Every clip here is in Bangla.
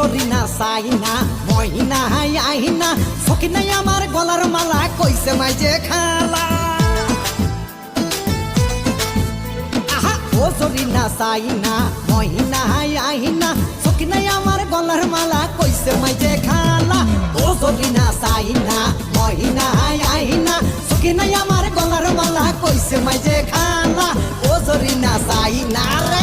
জরিনা সাইনা মহিনা আইনা সকিনাই আমার গলার মালা কইছে মাইজে খালা। জরিনা সাইনা মহিনা আইনা সকিনাই আমার গলার মালা কইছে মাইজে খালা। ও জরিনা সাইনা মহিনা আইনা সকিনাই আমার গলার মালা কইছে মাইজে খালা। ও জরিনা সাইনা রে।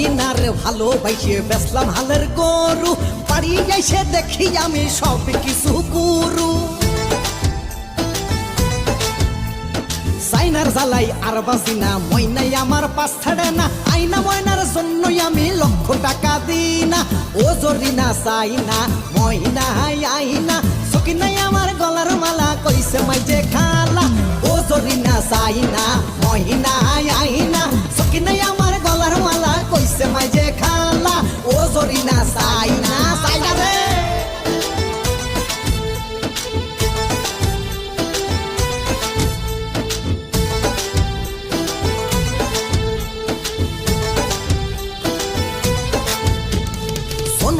সরিনার ভালোবাসে বেসলাম হালের গরু। বাড়ি এসে দেখি আমি সব কিছু গুরু। সাইনার জ্বালাই আর না, ময়নাই আমার পাশ ছাড়ে না। আইনা ময়নার জন্যই আমি লক্ষ টাকা দিই না। ও জরিনা সাইনা ময়না আইনা সকিনাই আমার গলার মালা কইছে মাইজে খালা। ও জরিনা সাইনা মহিনা আইনা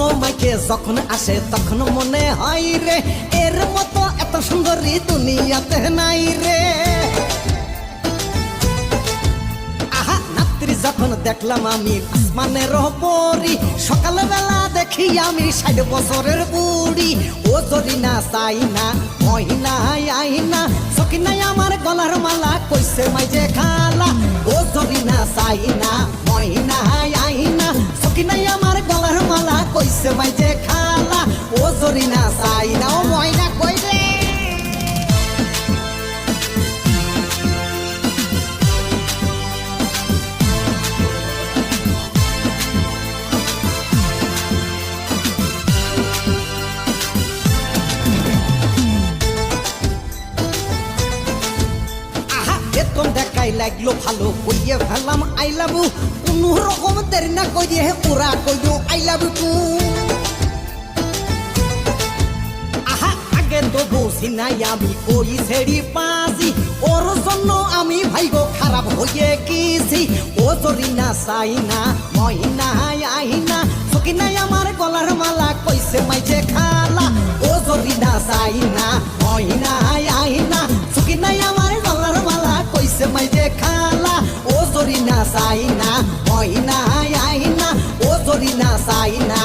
শোনো মাইকে যখন আসে তখন মনে হয় রে, এর মতো এত সুন্দরী দুনিয়াতে নাই রে। যখন দেখলাম আমি আসমানের পরি সকালবেলা দেখি আমি ষাট বছরের বুড়ি। ও জরি না চাই না মহিনা আইনা সকিনাই আমার গলার মালা, কইছে মাইজে খালা। ও জরি না চাই না মহিনা বেতন দেখাই লাগল ভালো কইয়ে ফেলাম আই লাভ কোন রকম দেরি না কইয়ে ওরা কইও আই লাভ টু আহা, আগে তো বসি নাই আমি ওই ছেড়ি পাসি ওর জন্য আমি ভাইগো খারাপ হয়ে গেছি। ও জরি না, চাই না মহিনা আইনা সকি নাই, আমার গলার মালা কইছে মাইছে খালা ও হয় না আইনা ও সরি না চাই না